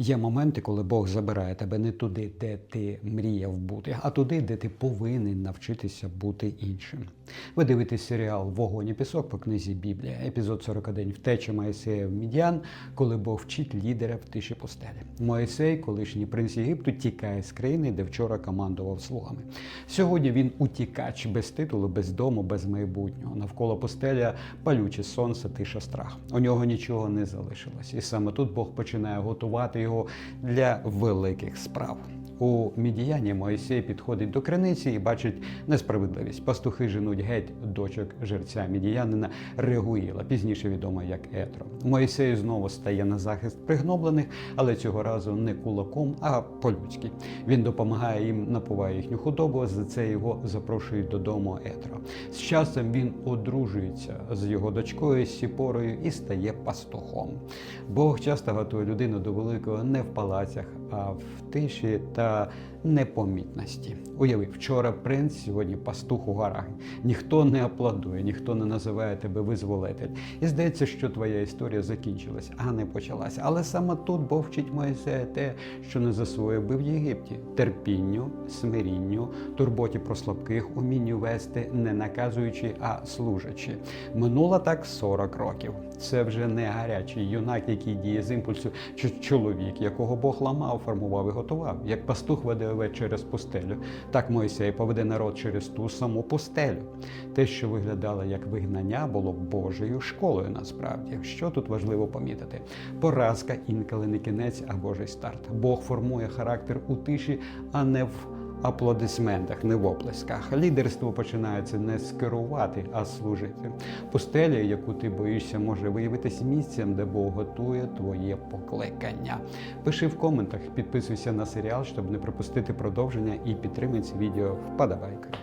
Є моменти, коли Бог забирає тебе не туди, де ти мріяв бути, а туди, де ти повинен навчитися бути іншим. Ви дивитесь серіал Вогонь і пісок по книзі Біблія, епізод 41 Втеча Моїсея в Мідян, коли Бог вчить лідера в тиші пустелі. Моїсей, колишній принц Єгипту, тікає з країни, де вчора командував слугами. Сьогодні він утікач без титулу, без дому, без майбутнього. Навколо пустеля палюче сонце, тиша страх. У нього нічого не залишилось. І саме тут Бог починає готувати його для великих справ. У Мідіяні Моїсей підходить до криниці і бачить несправедливість. Пастухи женуть геть дочок жерця мідіянина Регуїла, пізніше відомо як Етро. Моїсей знову стає на захист пригноблених, але цього разу не кулаком, а по-людськи. Він допомагає їм, напуває їхню худобу. За це його запрошують додому Етро. З часом він одружується з його дочкою Сіпорою і стає пастухом. Бог часто готує людину до великого не в палацях, в тиші та непомітності. Уяви, вчора принц, сьогодні пастух у горах. Ніхто не аплодує, ніхто не називає тебе визволитель. І здається, що твоя історія закінчилась, а не почалася. Але саме тут Бог вчить Моїсея те, що не засвоїв би в Єгипті: терпінню, смирінню, турботі про слабких, умінню вести, не наказуючи, а служачи. Минуло так 40 років. Це вже не гарячий юнак, який діє з імпульсу, чи чоловік, якого Бог ламав, формував і готував, як пастух веде овець через пустелю. Так Мойсей поведе народ через ту саму пустелю. Те, що виглядало як вигнання, було Божою школою. Насправді, що тут важливо помітити: поразка інколи не кінець, а Божий старт. Бог формує характер у тиші, а не в аплодисментах, не в оплесках. Лідерство починається не з керувати, а служити. Пустеля, яку ти боїшся, може виявитись місцем, де Бог готує твоє покликання. Пиши в коментах, підписуйся на серіал, щоб не пропустити продовження і підтримай це відео вподобайкою.